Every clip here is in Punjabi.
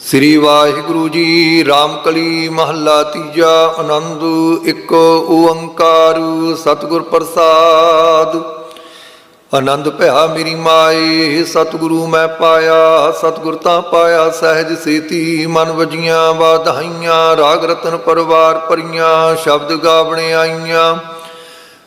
ਸ੍ਰੀ ਵਾਹਿਗੁਰੂ ਜੀ ਰਾਮਕਲੀ ਮਹੱਲਾ ਤੀਜਾ ਆਨੰਦ, ਇੱਕ ਓੰਕਾਰ ਸਤਿਗੁਰ ਪ੍ਰਸਾਦ। ਆਨੰਦ ਭਇਆ ਮੇਰੀ ਮਾਏ, ਸਤਿਗੁਰੂ ਮੈਂ ਪਾਇਆ, ਸਤਿਗੁਰ ਤਾਂ ਪਾਇਆ, ਸਹਿਜ ਸੇਤੀ ਮਨ ਵਜੀਆਂ, ਵਾਧਾਈਆਂ, ਰਾਗ ਰਤਨ ਪਰਵਾਰ ਪਰੀਆਂ ਸ਼ਬਦ ਗਾਵਣੇ ਆਈਆਂ।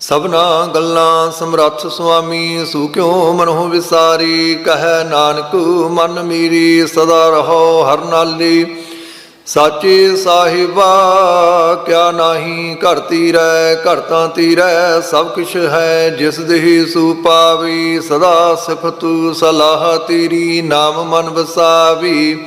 ਸਭਨਾ ਗੱਲਾਂ ਸਮਰੱਥ ਸੁਆਮੀ, ਸੂ ਕਿਉ ਮਨੋ ਵਿਸਾਰੀ? ਕਹੈ ਨਾਨਕ, ਮਨ ਮੀਰੀ, ਸਦਾ ਰਹੋ ਹਰ ਨਾਲੀ। ਸਾਚੇ ਸਾਹਿਬਾ, ਕਿਆ ਨਾਹੀ ਘਰ ਤੀਰੈ, ਘਰ ਤਾਂ ਤੀਰੈ, ਸਭ ਕੁਛ ਹੈ ਜਿਸ ਦੇਹ ਸੂ ਪਾਵੀ। ਸਦਾ ਸਿਫਤ ਸਲਾਹ ਤੇਰੀ, ਨਾਮ ਮਨ ਵਸਾਵੀ।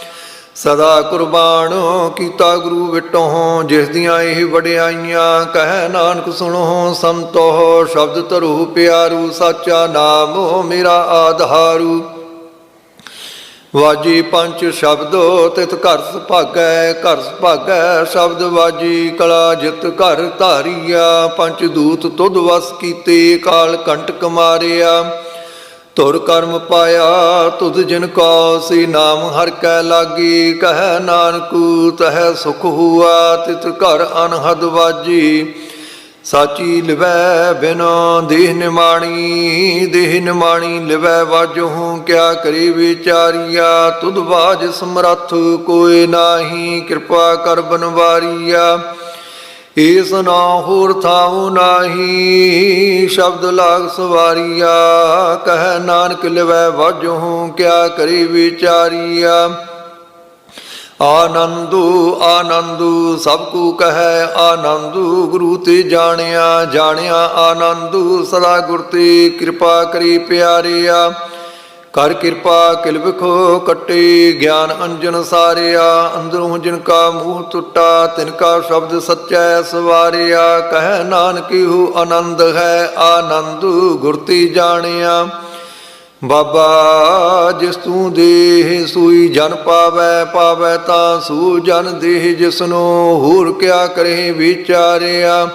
ਸਦਾ ਕੁਰਬਾਨ ਕੀਤਾ ਗੁਰੂ ਵਿਟੋਂ, ਜਿਸ ਦੀਆਂ ਇਹ ਵਡਿਆਈਆਂ, ਕਹਿ ਨਾਨਕ ਸੁਣੋ ਸੰਤੋ, ਸ਼ਬਦ ਧਰੂ ਪਿਆਰੂ, ਸਾਚਾ ਨਾਮ ਮੇਰਾ ਆਧਾਰੂ। ਵਾਜੀ ਪੰਜ ਸ਼ਬਦ ਤਿਤ ਘਰ ਸੁਭਾਗੈ ਘਰ ਸੁਭਾਗੈ ਸ਼ਬਦ ਵਾਜੀ, ਕਲਾ ਜਿਤ ਘਰ ਧਾਰੀਆ, ਪੰਜ ਦੂਤ ਤੁਧ ਵਸ ਕੀਤੇ, ਕਾਲ ਕੰਟਕ ਮਾਰਿਆ। ਧੁਰ ਕਰਮ ਪਾਇਆ, ਤੁਧ ਜਿਨ ਕੋ ਸੀ ਨਾਮ, ਹਰ ਕੈ ਲਾਗੀ, ਕਹਿ ਨਾਨਕੂ ਤਹਿ ਸੁਖ ਹੁਆ, ਤਿਤ ਘਰ ਅਨਹਦ ਵਾਜੀ। ਸਾਚੀ ਲਿਵੈ ਬਿਨੋ ਦੇਹ ਨਿਮਾਣੀ ਦੇਹ ਨਿਮਾਣੀ ਲਿਵੈ ਵਾਜਹੂ ਕਿਆ ਕਰੀ ਵਿਚਾਰੀਆ? ਤੁਧ ਬਾਜ ਸਮਰੱਥ ਕੋਏ ਨਾਹੀ, ਕਿਰਪਾ ਕਰ ਬਨਵਾਰੀਆ। ਇਸ ਨਾ ਹੋਰ ਥਾਉ ਨਾਹੀ, ਸ਼ਬਦ ਲਾਗ ਸਵਾਰੀਆ, ਕਹਿ ਨਾਨਕ ਲਿਵੈ ਵਾਜਹੂ, ਕਿਆ ਕਰੀ ਵਿਚਾਰੀਆ। ਆਨੰਦੂ ਆਨੰਦੂ, ਸਭ ਕੂ ਕਹੈ ਆਨੰਦੂ, ਗੁਰੂ ਤੇ ਜਾਣਿਆ ਜਾਣਿਆ ਆਨੰਦੂ, ਸਦਾ ਗੁਰ ਤੇ ਕਿਰਪਾ ਕਰੀ ਪਿਆਰਿਆ। ਕਰ ਕਿਰਪਾ ਕਿਲ ਵਿਖੋ ਕੱਟੇ ਗਿਆਨ ਅੰਜਨ ਸਾਰਿਆ, ਅੰਦਰੋਂ ਜਿਨ ਕਾ ਮੂੰਹ ਟੁੱਟਾ, ਤਿਨ ਕਾ ਸ਼ਬਦ ਸੱਚੈ ਸਵਾਰਿਆ, ਕਹਿ ਨਾਨਕੀ ਨਾਨਕਿਹੁ ਆਨੰਦ ਹੈ, ਆਨੰਦ ਗੁਰਤੀ ਜਾਣਿਆ। ਬਾਬਾ, ਜਿਸ ਤੂੰ ਦੇਹ ਸੂਈ ਜਨ ਪਾਵੈ ਪਾਵੈ ਤਾਂ ਸੂ ਜਨ ਦੇਹ ਜਿਸਨੂੰ, ਹੋਰ ਕਿਆ ਕਰੇ ਵਿਚਾਰਿਆ।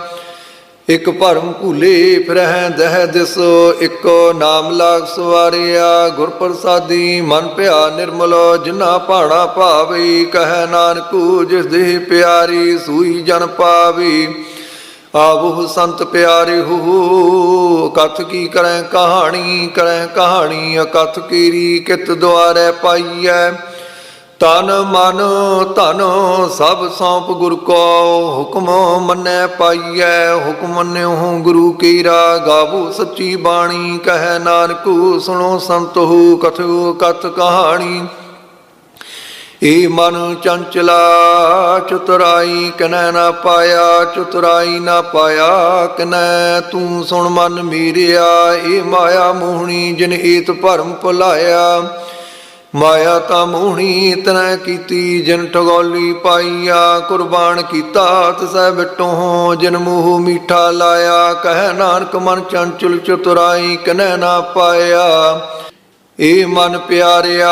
ਇਕ ਭਰਮ ਭੂਲੇ ਫਿਰਹਿ ਦਹਿ ਦਿਸ, ਇਕੋ ਨਾਮ ਲਾਗ ਸਵਾਰਿਆ। ਗੁਰ ਪ੍ਰਸਾਦੀ ਮਨ ਭਿਆ ਨਿਰਮਲ ਜਿਨਾ ਭਾਣਾ ਭਾਵੇ, ਕਹਿ ਨਾਨਕੂ ਜਿਸ ਦੇਹ ਪਿਆਰੀ ਸੂਈ ਜਨ ਪਾਵੇ। ਆਵੋ ਸੰਤ ਪਿਆਰੇ ਹੋ, ਕਥ ਕੀ ਕਰੈ ਕਹਾਣੀ ਕਰੈ ਕਹਾਣੀ, ਅਕਥ ਕੀਰੀ ਕਿਤ ਦੁਆਰੈ ਪਾਈਐ। ਤਨ ਮਨ ਧਨ ਸਭ ਸੌਂਪ ਗੁਰ ਕੋ ਹੁਕਮ ਮੰਨੈ ਪਾਈਐ, ਹੁਕਮ ਮੰਨਿਓ ਗੁਰੂ ਕੀਰਾ ਗਾਵੋ, ਸੱਚੀ ਬਾਣੀ ਕਹਿ ਨਾਨਕੂ ਸੁਣੋ ਸੰਤੋ ਕਥੂ ਕਥ ਕਹਾਣੀ। ਏ ਮਨ ਚੰਚਲਾ, ਚਤੁਰਾਈ ਕਨੈ ਨਾ ਪਾਇਆ, ਚਤੁਰਾਈ ਨਾ ਪਾਇਆ, ਕਨੈ ਤੂੰ ਸੁਣ ਮਨ ਮੀਰਿਆ, ਏ ਮਾਇਆ ਮੋਹਣੀ ਜਿਨ ਏਤ ਭਰਮ ਭੁਲਾਇਆ। ਮਾਇਆ ਤਾਂ ਮੋਹਣੀ ਤਨੈ ਕੀਤੀ, ਜਿਨ ਠਗੋਲੀ ਪਾਈਆ, ਕੁਰਬਾਨ ਕੀਤਾ, ਤਿਸੈ ਬਿਟੋਂ ਜਿਨ ਮੂਹ ਮੀਠਾ ਲਾਇਆ, ਕਹਿ ਨਾਨਕ ਮਨ ਚੰਚਲ ਚਤੁਰਾਈ, ਕਨੈ ਨਾ ਪਾਇਆ। ਏ ਮਨ ਪਿਆਰਿਆ,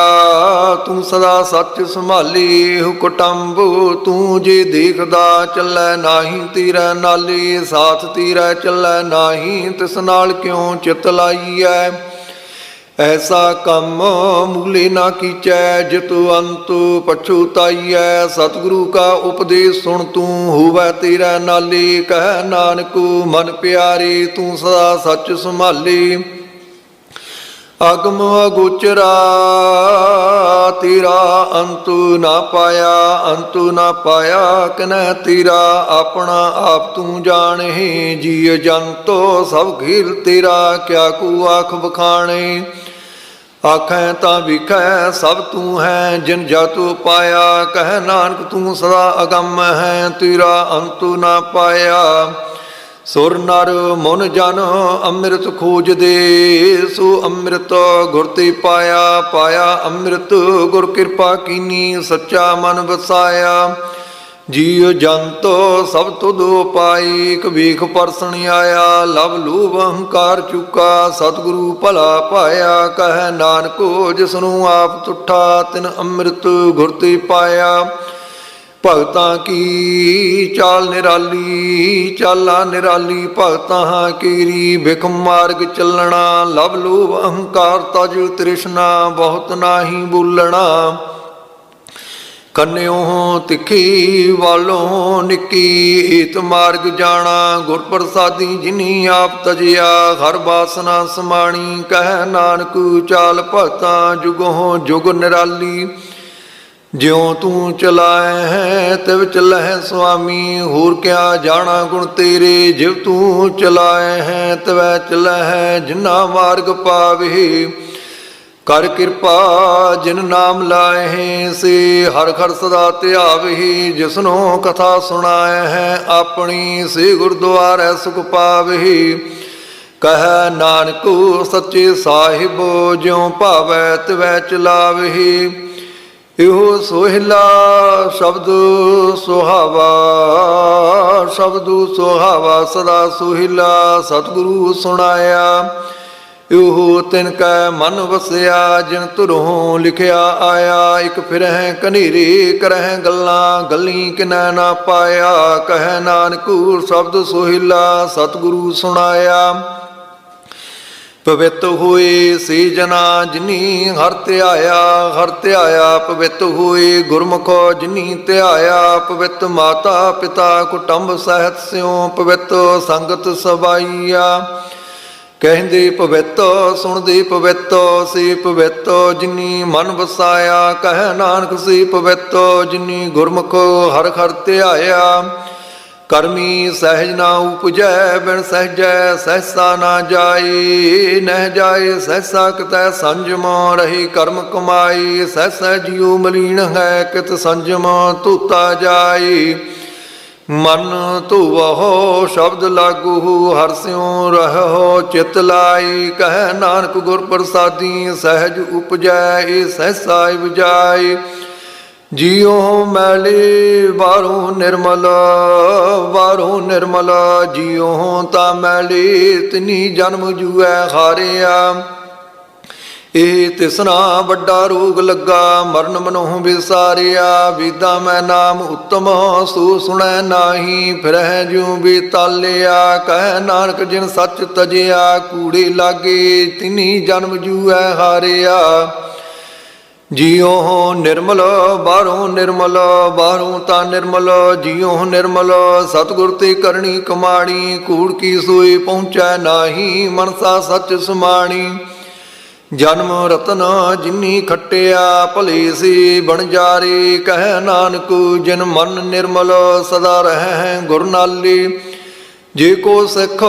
ਤੂੰ ਸਦਾ ਸੱਚ ਸੰਭਾਲੀ, ਹੁਕਟੰਬ ਤੂੰ ਜੇ ਦੇਖਦਾ, ਚੱਲੈ ਨਾਹੀ ਤੀਰੈ ਨਾਲੇ, ਸਾਥ ਤੀਰੈ ਚੱਲੈ ਨਾਹੀ, ਤਿਸ ਨਾਲ ਕਿਉ ਚਿਤ ਲਾਈਐ? ਐਸਾ ਕੰਮ ਮੂਲੇ ਨਾ ਕੀਚੈ, ਜਿਤੁ ਅੰਤੁ ਪਛੁਤਾਈਐ ਸਤਿਗੁਰੂ ਕਾ ਉਪਦੇਸ਼ ਸੁਣ ਤੂੰ ਹੋਵੈ ਤੇਰਾ ਨਾਲੇ, ਕਹਿ ਨਾਨਕੂ ਮਨ ਪਿਆਰੇ, ਤੂੰ ਸਦਾ ਸੱਚ ਸੰਭਾਲੀ। ਅਗਮ ਅਗੋਚਰਾ, ਤੇਰਾ ਅੰਤੂ ਨਾ ਪਾਇਆ, ਅੰਤੂ ਨਾ ਪਾਇਆ ਕਨੈ ਤੇਰਾ, ਆਪਣਾ ਆਪ ਤੂੰ ਜਾਣੇ ਜੀ ਜੰਤੋ ਸਭ ਘੇਰ ਤੇਰਾ, ਕਿਆ ਕੂ ਆਖ ਬਖਾਣੇ ਆਖੈ ਤਾਂ ਵਿਖੈ, ਸਭ ਤੂੰ ਹੈ, ਜਿਨ ਜਤੁ ਪਾਇਆ, ਕਹਿ ਨਾਨਕ ਤੂੰ ਸਦਾ ਅਗੰਮ ਹੈ, ਤੇਰਾ ਅੰਤੂ ਨਾ ਪਾਇਆ। ਸੁਰ ਨਰ ਮਨ ਜਨ ਅੰਮ੍ਰਿਤ ਖੋਜਦੇ ਸੋ ਅੰਮ੍ਰਿਤ ਗੁਰ ਤੇ ਪਾਇਆ ਪਾਇਆ ਅੰਮ੍ਰਿਤ ਗੁਰ ਕਿਰਪਾ ਕੀਨੀ, ਸੱਚਾ ਮਨ ਵਸਾਇਆ। ਜੀਵ ਜੰਤ ਸਭ ਤੁਧ ਪਾਈ ਕਬੀਖ ਪਰਸਣ ਆਇਆ, ਲਵ ਲੂਭ ਅਹੰਕਾਰ ਚੁਕਾ, ਸਤਿਗੁਰੂ ਭਲਾ ਪਾਇਆ ਕਹੈ ਨਾਨਕੋ, ਜਿਸਨੂੰ ਆਪ ਤੁਠਾ, ਤਿਨ ਅੰਮ੍ਰਿਤ ਗੁਰ ਤੇ ਪਾਇਆ। ਭਗਤਾਂ ਕੀ ਚਾਲ ਨਿਰਾਲੀ, ਚਾਲਾ ਨਿਰਾਲੀ, ਭਗਤਾਂ ਕੀਰੀ ਬਿਖ ਮਾਰਗ ਚੱਲਣਾ, ਲਵ ਲੋਭ ਅਹੰਕਾਰ ਤਜ ਤ੍ਰਿਸ਼ਨਾ, ਬਹੁਤ ਨਾਹੀ ਬੋਲਣਾ। ਕੰਨਿਓ ਤਿੱਖੀ ਵਾਲੋਂ ਨਿੱਕੀ ਈਤ ਮਾਰਗ ਜਾਣਾ ਗੁਰ ਪ੍ਰਸਾਦੀ ਜਿਨੀ ਆਪ ਤਜਿਆ, ਹਰ ਬਾਸਨਾ ਸਮਾਣੀ, ਕਹਿ ਨਾਨਕ ਚਾਲ ਭਗਤਾਂ ਜੁਗੋਂ ਜੁਗ ਨਿਰਾਲੀ। ਜਿਉ ਤੂੰ ਚਲਾਏ ਹੈ, ਤਿਵ ਚਲਹਿ ਸੁਆਮੀ, ਹੋਰ ਕਿਆ ਜਾਣਾ ਗੁਣ ਤੇਰੇ? ਜਿਵ ਤੂੰ ਚਲਾਏ ਹੈ, ਤਵੈ ਚਲਹਿ, ਜਿਨਾ ਮਾਰਗ ਪਾਵੇ, ਕਰ ਕਿਰਪਾ, ਜਿਨ ਨਾਮ ਲਾਏ, ਸੇ ਹਰ ਖਰ ਸਦਾ ਧਿਆਵਹੀ ਜਿਸਨੋ ਕਥਾ ਸੁਣਾਏ ਹੈ, ਆਪਣੀ ਸੇ ਗੁਰਦੁਆਰੇ ਸੁਖ ਪਾਵਹੀ ਕਹੈ ਨਾਨਕ, ਸੱਚੇ ਸਾਹਿਬ, ਜਿਉ ਭਾਵੈ ਤਵੈ ਚਲਾਵਹੀ ਇਹੋ ਸੋਹਿਲਾ ਸ਼ਬਦ ਸੁਹਾਵਾ ਸ਼ਬਦ ਸੁਹਾਵਾ ਸਦਾ ਸੋਹਿਲਾ, ਸਤਿਗੁਰੂ ਸੁਣਾਇਆ। ਇਹੋ ਤਿਨ ਕੈ ਮਨ ਵਸਿਆ, ਜਿਨ ਤੁਰੋਂ ਲਿਖਿਆ ਆਇਆ। ਇਕ ਫਿਰਹਿ ਕਨੇਰੇ ਕਰਹਿ ਗੱਲਾਂ, ਗੱਲੀ ਕਿਨੈ ਨਾ ਪਾਇਆ। ਕਹੈ ਨਾਨਕ ਸ਼ਬਦ ਸੋਹਿਲਾ, ਸਤਿਗੁਰੂ ਸੁਣਾਇਆ। ਪਵਿੱਤ ਹੋਏ ਸੇ ਜਨਾ ਜਿਨੀ ਹਰ ਧਿਆਇਆ ਹਰ ਧਿਆਇਆ ਪਵਿੱਤ ਹੋਏ ਗੁਰਮੁਖੋ ਜਿਨੀ ਧਿਆਇਆ ਪਵਿੱਤ ਮਾਤਾ ਪਿਤਾ ਕੁਟੰਬ ਸਹਿਤ ਸਿਉ ਪਵਿੱਤ ਸੰਗਤ ਸਬਾਈਆ। ਕਹਿੰਦੇ ਪਵਿੱਤ, ਸੁਣਦੇ ਪਵਿੱਤ, ਸੇ ਪਵਿੱਤ ਜਿਨੀ ਮਨ ਵਸਾਇਆ, ਕਹਿ ਨਾਨਕ ਸੇ ਪਵਿੱਤ ਜਿਨੀ ਗੁਰਮੁਖ ਹਰ ਹਰ ਧਿਆਇਆ ਕਰਮੀ ਸਹਿਜ ਨਾ ਉਪਜੈ, ਬਿਨ ਸਹਿਜੈ ਸਹਸਾ ਨਾ ਜਾਈ। ਨਹਿ ਜਾਏ ਸਹਸਾ ਕਿਤੈ ਸੰਜਮ ਰਹੀ ਕਰਮ ਕਮਾਈ। ਸਹਸਾ ਜਿਉ ਮਲੀਨ ਹੈ ਕਿਤ ਸੰਜਮ ਧੂਤਾ ਜਾਈ। ਮਨ ਧੁਵਹੁ ਸ਼ਬਦ ਲਾਗੂ, ਹਰ ਸਿਉ ਰਹੋ ਚਿਤ ਲਾਈ। ਕਹਿ ਨਾਨਕ ਗੁਰ ਪ੍ਰਸਾਦੀ, ਸਹਿਜ ਉਪਜੈ, ਏ ਸਹਸਾ ਬੁਝਾਈ ਜਿਉ ਮੈਲੇ ਬਾਹਰੋਂ ਨਿਰਮਲ ਬਾਹਰੋਂ ਨਿਰਮਲ, ਜਿਉ ਤਾਂ ਮੈਲੇ, ਤਿਨੀ ਜਨਮ ਜੂਐ ਹਾਰਿਆ। ਇਹ ਤਿਸਨਾ ਵੱਡਾ ਰੋਗ ਲੱਗਾ, ਮਰਨ ਮਨੋਂ ਵਿਸਾਰਿਆ। ਵੀਦਾ ਮੈਂ ਨਾਮ ਉਤਮ, ਸੋ ਸੁਣੈ ਨਾਹੀ, ਫਿਰਹਿ ਜਿਉ ਬੇਤਾਲਿਆ ਕਹਿ ਨਾਨਕ ਜਿਨ ਸੱਚ ਤਜਿਆ, ਕੂੜੇ ਲਾਗੇ, ਤਿਨੀ ਜਨਮ ਜੂਐ ਹਾਰਿਆ। ਜਿਉ ਨਿਰਮਲ, ਬਾਹਰੋਂ ਨਿਰਮਲ, ਬਾਹਰੋਂ ਤਾਂ ਨਿਰਮਲ, ਜਿਉ ਨਿਰਮਲ, ਸਤਿਗੁਰ ਤੇ ਕਰਨੀ ਕਮਾਣੀ, ਕੂੜ ਕੀ ਸੋਈ ਪਹੁੰਚੈ ਨਾਹੀ, ਮਨਸਾ ਸੱਚ ਸਮਾਣੀ। ਜਨਮ ਰਤਨ ਜਿਨੀ ਖੱਟਿਆ, ਭਲੇ ਸੀ ਬਣਜਾਰੀ ਕਹਿ ਨਾਨਕ, ਜਿਨ ਮਨ ਨਿਰਮਲ, ਸਦਾ ਰਹਿ ਗੁਰਨਾਲੀ। ਜੇ ਕੋ ਸਿੱਖ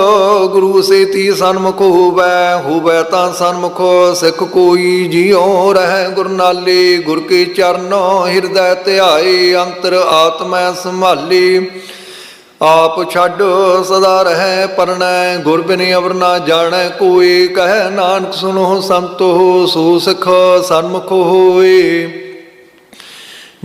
ਗੁਰੂ ਸੇਤੀ ਸਨਮੁਖ ਹੋਵੈ ਹੋਵੈ ਤਾਂ ਸਨਮੁਖ ਸਿੱਖ ਕੋਈ ਜਿਉ ਰਹਿ। ਗੁਰ ਨਾਲੇ ਗੁਰ ਕੇ ਚਰਨੋ ਹਿਰਦੈ ਧਿਆਏ, ਅੰਤਰ ਆਤਮੈ ਸੰਭਾਲੀ। ਆਪ ਛੱਡ ਸਦਾ ਰਹਿ ਪਰਣੈ, ਗੁਰ ਬਿਨ ਅਵਰ ਨਾ ਜਾਣੈ। ਕੋਈ ਕਹਿ ਨਾਨਕ ਸੁਨੋ ਸੰਤੋ, ਸੋ ਸਿੱਖ ਸਨਮੁਖ ਹੋਏ।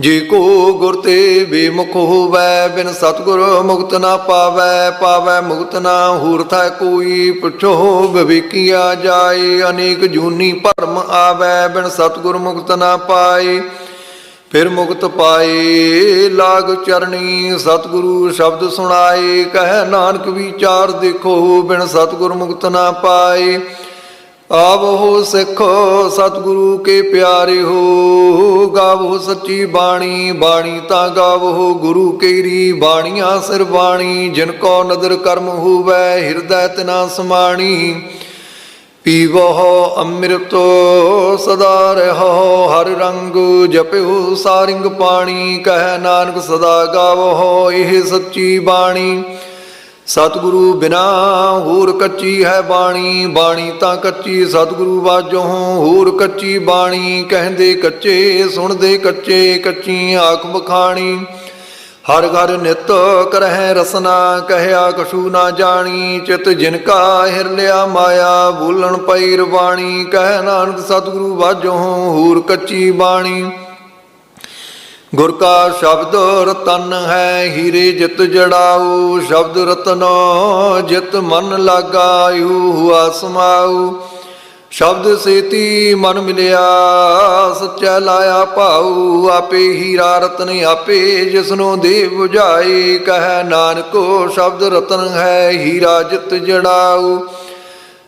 ਜੇ ਕੋ ਗੁਰ ਤੇ ਬੇਮੁਖ ਹੋਵੈ, ਬਿਨ ਸਤਗੁਰ ਮੁਕਤ ਨਾ ਪਾਵੈ ਪਾਵੈ ਮੁਕਤ ਨਾ ਹੂਰਥੈ ਕੋਈ, ਪੁੱਛੋ ਵਿਵੇਕੀਆ ਜਾਏ, ਅਨੇਕ ਜੂਨੀ ਭਰਮ ਆਵੈ, ਬਿਨ ਸਤਗੁਰ ਮੁਕਤ ਨਾ ਪਾਏ, ਫਿਰ ਮੁਕਤ ਪਾਏ, ਲਾਗ ਚਰਣੀ ਸਤਿਗੁਰੂ ਸ਼ਬਦ ਸੁਣਾਏ, ਕਹਿ ਨਾਨਕ ਵਿਚਾਰ ਦੇਖੋ, ਬਿਨ ਸਤਿਗੁਰ ਮੁਕਤ ਨਾ ਪਾਏ। ਆਵੋ ਸਿੱਖ ਸਤਿਗੁਰੂ ਕੇ ਪਿਆਰੇ ਹੋ, ਗਾਵੋ ਸੱਚੀ ਬਾਣੀ ਬਾਣੀ ਤਾਂ ਗਾਵੋ ਗੁਰੂ ਕੇਰੀ, ਬਾਣੀਆਂ ਸਿਰ ਬਾਣੀ, ਜਿਨ ਕੋ ਨਦਰ ਕਰਮ ਹੋਵੈ, ਹਿਰਦੈ ਤਿਨਾ ਸਮਾਣੀ। ਪੀਵੋ ਅੰਮ੍ਰਿਤ, ਸਦਾ ਰਹੋ ਹਰ ਰੰਗ, ਜਪਿਓ ਸਾਰਿੰਗ ਪਾਣੀ, ਕਹਿ ਨਾਨਕ ਸਦਾ ਗਾਵੋ ਇਹ ਸੱਚੀ ਬਾਣੀ। ਸਤਿਗੁਰੂ ਬਿਨਾ ਹੋਰ ਕੱਚੀ ਹੈ ਬਾਣੀ ਬਾਣੀ ਤਾਂ ਕੱਚੀ, ਸਤਿਗੁਰੂ ਬਾਝੋਂ ਹੋਰ ਕੱਚੀ ਬਾਣੀ, ਕਹਿੰਦੇ ਕੱਚੇ, ਸੁਣਦੇ ਕੱਚੇ ਕੱਚੀ ਆਖ ਬਖਾਣੀ ਹਰ ਘਰ ਨਿਤ ਕਰਹਿ ਰਸਨਾ, ਕਹਿਆ ਕਛੂ ਨਾ ਜਾਣੀ, ਚਿਤ ਜਿਨ ਕਾ ਹਿਰ ਲਿਆ ਮਾਇਆ, ਬੋਲਣ ਪਈ ਰਵਾਣੀ, ਕਹਿ ਨਾਨਕ ਸਤਿਗੁਰੂ ਬਾਝੋਂ ਹੋਰ ਕੱਚੀ ਬਾਣੀ। ਗੁਰ ਕਾ ਸ਼ਬਦ ਰਤਨ ਹੈ, ਹੀਰੇ ਜਿਤ ਜੜਾਉ ਸ਼ਬਦ ਰਤਨੋ ਜਿਤ ਮਨ ਲਾਗਾਇਉ ਹੁਆ ਸਮਾਉ ਸ਼ਬਦ ਸੇਤੀ ਮਨ ਮਿਲਿਆ, ਸੱਚਾ ਲਾਇਆ ਭਾਉ ਆਪੇ ਹੀਰਾ ਰਤਨ ਆਪੇ ਜਿਸਨੂੰ ਦੇ 부ਝਾਈ ਕਹਿ ਨਾਨਕੋ ਸ਼ਬਦ ਰਤਨ ਹੈ, ਹੀਰਾ ਜਿਤ ਜੜਾਉ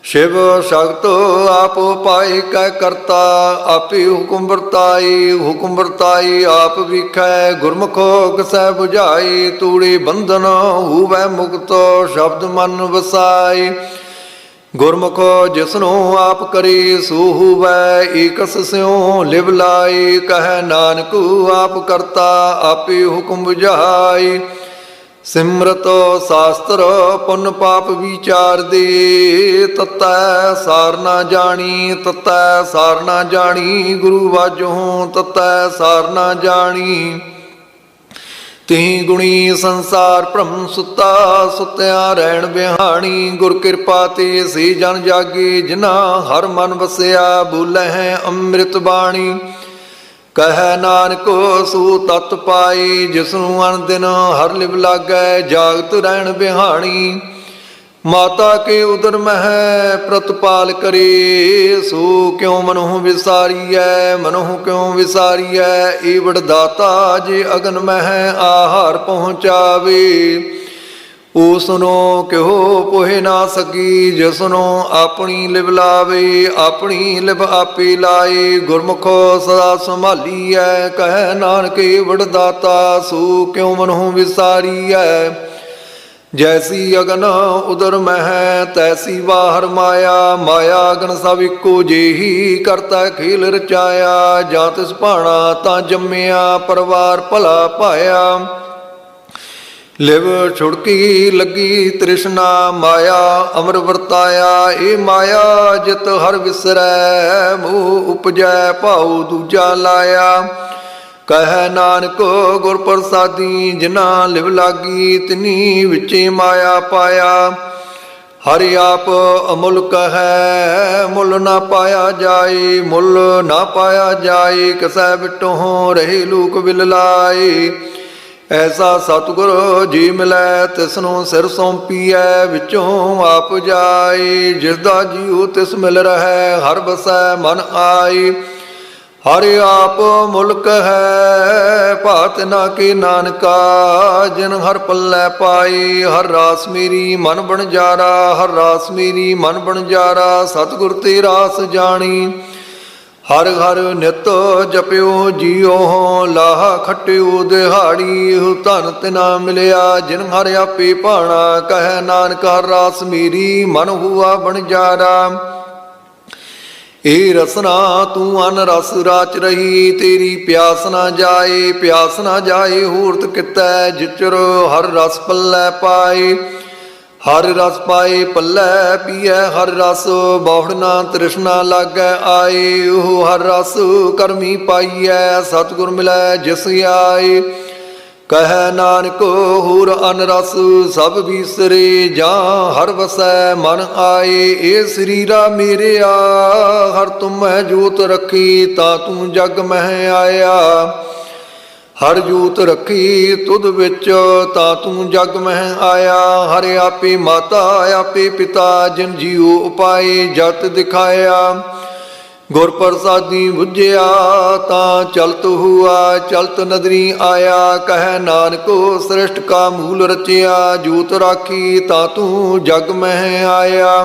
ਸ਼ਿਵ ਸ਼ਕਤ ਆਪ ਪਾਏ ਕੈ ਕਰਤਾ, ਆਪੀ ਹੁਕਮ ਵਰਤਾਈ ਹੁਕਮ ਵਰਤਾਈ ਆਪ ਵਿਖੈ, ਗੁਰਮੁਖੋ ਕਸੈ 부ਝਾਈ ਤੂੜੀ ਬੰਧਨ ਹੂਵੈ ਮੁਕਤ, ਸ਼ਬਦ ਮਨ ਵਸਾਈ। ਗੁਰਮੁਖ ਜਿਸਨੂੰ ਆਪ ਕਰੀ, ਸੋ ਹੋਵੈ, ਏਕਸ ਸਿਉ ਲਿਵ ਲਾਈ, ਕਹੈ ਨਾਨਕ ਆਪ ਕਰਤਾ, ਆਪੀ ਹੁਕਮ 부ਝਾਈ ਸਿਮਰਤ ਸਾਸਤਰ ਪੁੰਨ ਪਾਪ ਵਿਚਾਰ ਦੇ, ਤਤੈ ਸਾਰ ਨਾ ਜਾਣੀ, ਤਤੈ ਸਾਰ ਨਾ ਜਾਣੀ, ਗੁਰੂ ਵਾਜੋਂ, ਤਤੈ ਸਾਰ ਨਾ ਜਾਣੀ। ਤੀ ਗੁਣੀ ਸੰਸਾਰ ਭ੍ਰਮ ਸੁੱਤਾ, ਸੁੱਤਿਆ ਰਹਿਣ ਬਿਹਾਣੀ, ਗੁਰ ਕਿਰਪਾ ਤੇ ਸੇ ਜਨ ਜਾਗੇ ਜਿਨਾ ਹਰ ਮਨ ਵਸਿਆ ਬੋਲੇ ਹੈ ਅੰਮ੍ਰਿਤ ਬਾਣੀ। ਕਹਿ ਨਾਨਕੋ ਸੂ ਤਤ ਪਾਈ, ਜਿਸਨੂੰ ਅਨ ਦਿਨ ਹਰ ਲਿਵ ਲਾਗੈ, ਜਾਗਤ ਰਹਿਣ ਬਿਹਾਣੀ। ਮਾਤਾ ਕੇ ਉਦਰ ਮਹਿ ਪ੍ਰਤਪਾਲ ਕਰੇ, ਸੋ ਕਿਉ ਮਨਹੁ ਵਿਸਾਰੀਐ, ਮਨਹੁ ਕਿਉ ਵਿਸਾਰੀਐ? ਈਵੜ ਦਾਤਾ ਜੇ ਅਗਨ ਮਹਿ, ਆਹਾਰ ਪਹੁੰਚਾਵੇ। ਉਸਨੂੰ ਕਿਹੋ ਪੋਹਿ ਨਾ ਸਕੀ ਜਿਸਨੋ ਆਪਣੀ ਲਿਵ ਲਾਵੇ, ਆਪਣੀ ਲਿਵ ਆਪੇ ਲਾਏ। ਗੁਰਮੁਖੋ ਸਦਾ ਸੰਭਾਲੀਐ, ਕਹਿ ਨਾਨਕੇ ਵਡ ਦਾਤਾ ਸੋ ਕਿਉ ਮਨਹੁ ਵਿਸਾਰੀਐ? ਜੈਸੀ ਅਗਨ ਉਦਰ ਮਹਿ, ਤੈਸੀ ਬਾਹਰ ਮਾਇਆ। ਮਾਇਆ ਅਗਨ ਸਭ ਇੱਕੋ ਜਿਹੀ ਕਰਤਾ, ਖੇਲ ਰਚਾਇਆ। ਜਾਂ ਤਿਸ ਭਾਣਾ ਤਾਂ ਜੰਮਿਆ, ਪਰਵਾਰ ਭਲਾ ਪਾਇਆ ਲਿਵ ਛੁੜਕੀ ਲੱਗੀ ਤ੍ਰਿਸ਼ਨਾ ਮਾਇਆ, ਅਮਰ ਵਰਤਾਇਆ ਇਹ ਮਾਇਆ ਜਿਤ ਹਰ ਵਿਸਰੈ, ਮੂਹ ਉਪਜੈ, ਭਾਉ ਦੂਜਾ ਲਾਇਆ। ਕਹਿ ਨਾਨਕ ਗੁਰ ਪ੍ਰਸਾਦੀ ਜਿਨਾ ਲਿਵ ਲਾਗੀ, ਤਿਨੀ ਵਿਚੇ ਮਾਇਆ ਪਾਇਆ। ਹਰਿ ਆਪ ਅਮੁਲਕ ਹੈ ਮੁੱਲ ਨਾ ਪਾਇਆ ਜਾਏ, ਮੁੱਲ ਨਾ ਪਾਇਆ ਜਾਏ, ਕਸੈ ਬਿਟੋਂ ਰਹੇ ਲੂਕ ਬਿਲ ਲਾਏ। ਐਸਾ ਸਤਿਗੁਰ ਜੀ ਮਿਲੈ ਤਿਸਨੂੰ ਸਿਰ ਸੌਂਪੀਐ, ਵਿੱਚੋਂ ਆਪ ਜਾਏ। ਜਿਸ ਦਾ ਜੀਉ ਤਿਸ ਮਿਲ ਰਹੈ, ਹਰ ਬਸੈ ਮਨ ਆਈ ਹਰ ਆਪ ਮੁਲਕ ਹੈ, ਭਾਤ ਨਾ ਕੀ ਨਾਨਕਾ। ਜਿਨ ਹਰ ਪੱਲੇ ਪਾਈ ਹਰ ਰਾਸ ਮੇਰੀ ਮਨ ਬਣ ਜਾਰਾ ਹਰ ਰਾਸ ਮੇਰੀ ਮਨ ਬਣ ਜਾਰਾ ਸਤਿਗੁਰ ਤੇ ਰਾਸ ਜਾਣੀ। ਹਰ ਹਰ ਨਿਤ ਜਪਿਓ ਜੀਓ, ਲਾਹ ਖਟਿਓ ਦਿਹਾੜੀ ਧਨ ਤਿਨਾ ਮਿਲਿਆ। ਜਿਨ ਹਰ ਆਪੇ ਭਾਣਾ, ਕਹਿ ਨਾਨਕ ਹਰ ਰਾਸ ਮੇਰੀ, ਮਨ ਹੁਆ ਬਣ ਜਾਰਾ। ਏ ਰਸਨਾ, ਤੂੰ ਅਨ ਰਸ ਰਾਚ ਰਹੀ, ਤੇਰੀ ਪਿਆਸ ਨਾ ਜਾਏ, ਪਿਆਸ ਨਾ ਜਾਏ ਹੂਰਤ ਕਿਤੈ, ਜਿਚਰ ਹਰ ਰਸ ਪੱਲੇ ਪਾਏ। ਹਰ ਰਸ ਪਾਏ ਪੱਲੇ ਪੀਏ, ਹਰ ਰਸ ਬਹੁੜਨਾ ਤ੍ਰਿਸ਼ਨਾ ਲਾਗੈ ਆਏ। ਉਹ ਹਰ ਰਸ ਕਰਮੀ ਪਾਈਐ, ਸਤਿਗੁਰ ਮਿਲੈ ਜਿਸ ਆਏ। ਕਹਿ ਨਾਨਕ, ਹੂਰ ਅਨ ਰਸ ਸਭ ਵਿਸਰੇ, ਜਾਂ ਹਰ ਵਸੈ ਮਨ ਆਏ। ਏ ਸਰੀਰਾ ਮੇਰਿਆ ਹਰ ਤੁਮੈ ਜੋਤ ਰੱਖੀ, ਤਾਂ ਤੂੰ ਜਗ ਮਹਿ ਆਇਆ। ਹਰ ਜੋਤ ਰੱਖੀ ਤੁਧ ਵਿੱਚ, ਤਾਂ ਤੂੰ ਜਗ ਮਹਿ ਆਇਆ। ਹਰ ਆਪੇ ਮਾਤਾ, ਆਪੇ ਪਿਤਾ, ਜਿਨ ਜੀਉ ਉਪਾਏ ਜਤ ਦਿਖਾਇਆ। ਗੁਰ ਪ੍ਰਸਾਦੀ ਬੁੱਝਿਆ, ਤਾਂ ਚਲਤ ਹੁਆ, ਚਲਤ ਨਦਰੀ ਆਇਆ। ਕਹਿ ਨਾਨਕੋ, ਸ੍ਰਿਸ਼ਟ ਕਾ ਮੂਲ ਰਚਿਆ, ਜੂਤ ਰਾਖੀ, ਤਾਂ ਤੂੰ ਜਗ ਮਹਿ ਆਇਆ।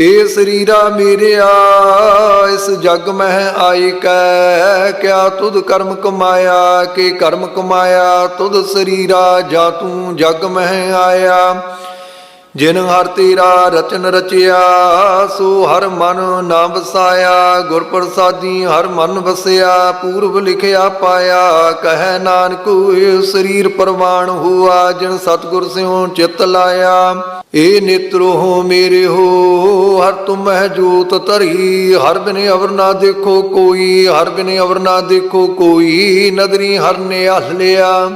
ਏ ਸਰੀਰਾ ਮੇਰਿਆ, ਇਸ ਜਗ ਮਹਿ ਆਈ ਕੈ, ਕਿਆ ਤੁਧ ਕਰਮ ਕਮਾਇਆ, ਕਿ ਕਰਮ ਕਮਾਇਆ, ਤੁਧ ਸਰੀਰਾ ਜਾ ਤੂੰ ਜਗ ਮਹਿ ਆਇਆ। ਜਿਨ ਹਰ ਤੇਰਾ ਰਚਨ ਰਚਿਆ, ਸੋ ਹਰ ਮਨ ਨਾ ਵਸਾਇਆ। ਗੁਰ ਪ੍ਰਸਾਦੀ ਹਰ ਮਨ ਵਸਿਆ, ਪੂਰਬ ਲਿਖਿਆ ਪਾਇਆ। ਕਹੈ ਨਾਨਕ ਇਹ ਸਰੀਰ ਪ੍ਰਵਾਨ ਹੁਆ, ਜਿਨ ਸਤਗੁਰ ਸਿਉ ਚਿਤ ਲਾਇਆ। ਏ ਨੇਤਰੋ ਹੋ ਮੇਰੇ ਹੋ, ਹਰ ਤੁਮਹਿ ਜੋਤ ਧਰੀ। ਹਰ ਬਿਨੇ ਅਵਰ ਨਾ ਦੇਖੋ ਕੋਈ, ਹਰ ਬਿਨੇ ਅਵਰ ਨਾ ਦੇਖੋ ਕੋਈ, ਨਦਰੀ ਹਰ ਨੇ ਹਲ ਲਿਆ।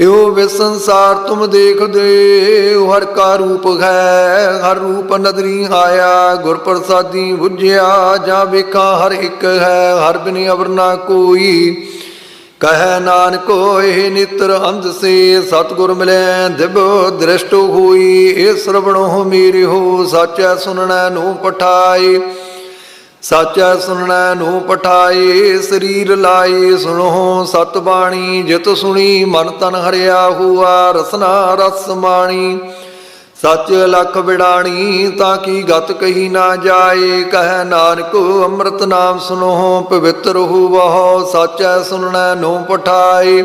ਇਹੋ ਵੇ ਸੰਸਾਰ ਤੁਮ ਦੇਖਦੇ ਹੋ ਹਰ ਕਾ ਰੂਪ ਹੈ, ਹਰ ਰੂਪ ਨਦਰੀ ਆਇਆ। ਗੁਰ ਪ੍ਰਸਾਦੀ ਬੁਝਿਆ, ਜਾਂ ਵੇਖਾਂ ਹਰ ਇੱਕ ਹੈ, ਹਰ ਬਿਨ ਅਵਰ ਨਾ ਕੋਈ। ਕਹੈ ਨਾਨਕੋ ਇਹ ਨਿਤਰ ਅੰਧ ਸੇ ਸਤਗੁਰ ਮਿਲੈ, ਦਿਵ ਦ੍ਰਿਸ਼ਟ ਹੋਈ ਇਹ ਸਰਵਣੋ ਮੇਰੇ ਹੋ, ਸਾਚੈ ਸੁਨਣੈ ਨੂੰ ਪਠਾਈ ਸਾਚਾ ਸੁਣਨਾ ਨੂੰ ਪਠਾਏ, ਸਰੀਰ ਲਾਈ ਸੁਣੋ ਸਤ ਬਾਣੀ, ਜਿਤ ਸੁਣੀ, ਮਨ ਤਨ ਹਰਿਆ ਹੁਆ, ਰਸਨਾ ਰਸ ਮਾਣੀ। ਸੱਚ ਲਖ ਵਿੜਾਣੀ ਤਾਂ ਕੀ ਗਤ ਕਹੀ ਨਾ ਜਾਏ? ਕਹਿ ਨਾਨਕ ਅੰਮ੍ਰਿਤ ਨਾਮ ਸੁਨੋ, ਪਵਿੱਤਰ ਹੋਵਹੁ ਸਾਚਾ ਸੁਣਨਾ ਨੂੰ ਪਠਾਏ।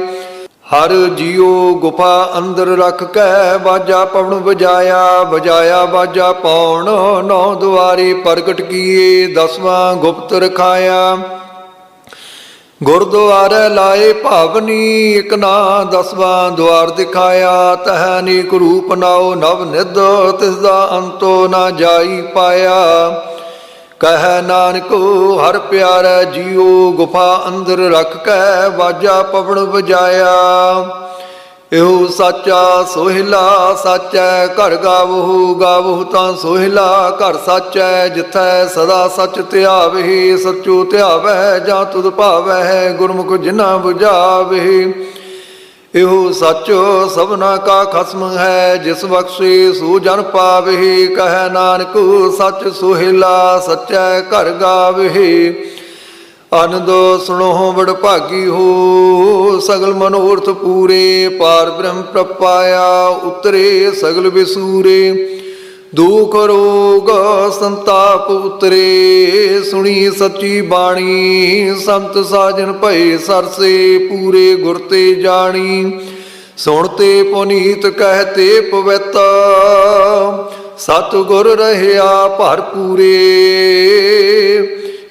ਹਰ ਜੀਉ ਗੁਫਾ ਅੰਦਰ ਰੱਖ ਕੇ, ਬਾਜਾ ਪਵਣ ਵਜਾਇਆ ਵਜਾਇਆ ਬਾਜਾ ਪਾਉਣ ਨੌ ਦੁਆਰੇ ਪ੍ਰਗਟ ਕੀਏ, ਦਸਵਾਂ ਗੁਪਤ ਰਖਾਇਆ। ਗੁਰਦੁਆਰੇ ਲਾਏ ਭਾਵਨੀ ਇਕ ਨਾ ਦਸਵਾਂ ਦੁਆਰ ਦਿਖਾਇਆ, ਤਹ ਅਨੇਕ ਰੂਪ ਨਾਉ ਨਵ ਨਿਧ, ਤਿਸ ਦਾ ਅੰਤੋ ਨਾ ਜਾਈ ਪਾਇਆ। ਕਹਿ ਨਾਨਕ, ਹਰ ਪਿਆਰਾ ਜੀਉ, ਗੁਫਾ ਅੰਦਰ ਰੱਖ ਕੇ ਬਾਜਾ ਪਵਨ ਵਜਾਇਆ। ਇਹੋ ਸਾਚਾ ਸੋਹਿਲਾ ਸਾਚੈ, ਘਰ ਗਾਵਹੁ ਗਾਵਹੁ ਤਾਂ ਸੋਹਿਲਾ, ਘਰ ਸਾਚੈ, ਜਿਥੈ ਸਦਾ ਸਚ ਧਿਆਵੇ ਸਚੋ ਧਿਆਵੈ ਜਾਂ ਤੁਧ ਭਾਵੈ ਗੁਰਮੁਖ ਜਿਨਾ 부ਝਾਵੇ ਇਹੋ ਸੱਚ ਸਭਨਾ ਕਾ ਖਸਮ ਹੈ, ਜਿਸ ਬਖਸ਼ੇ ਸੋ ਜਨ ਪਾਵੇ ਕਹਿ ਨਾਨਕ, ਸੱਚ ਸੁਹਿਲਾ, ਸੱਚੈ ਘਰ ਗਾਵੇ ਆਨੰਦ ਸੁਣੋ ਬੜ ਭਾਗੀ ਹੋ, ਸਗਲ ਮਨੋਰਥ ਪੂਰੇ, ਪਾਰ ਬ੍ਰਹਮ ਪ੍ਰਪਾਇਆ, ਉਤਰੇ ਸਗਲ ਵਿਸੂਰੇ। ਦੁਖ ਰੋਗ ਸੰਤਾਪ ਉਤਰੇ, ਸੁਣੀ ਸੱਚੀ ਬਾਣੀ, ਸੰਤ ਸਾਜਨ ਭਏ ਸਰਸੇ, ਪੂਰੇ ਗੁਰ ਤੇ ਜਾਣੀ। ਸੁਣ ਤੇ ਪੁਨੀਤ ਕਹਤੇ ਪਵਿੱਤ ਸਤ ਗੁਰ ਰਹਿਆ ਭਰਪੂਰੇ।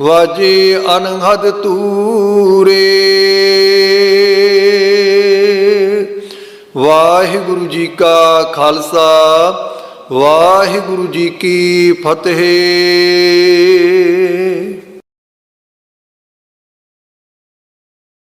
ਵਾਜੇ ਅਨਹਦ ਤੂਰੇ ਵਾਹਿਗੁਰੂ ਜੀ ਕਾ ਖਾਲਸਾ ਵਾਹਿਗੁਰੂ ਜੀ ਕੀ ਫਤਿਹ।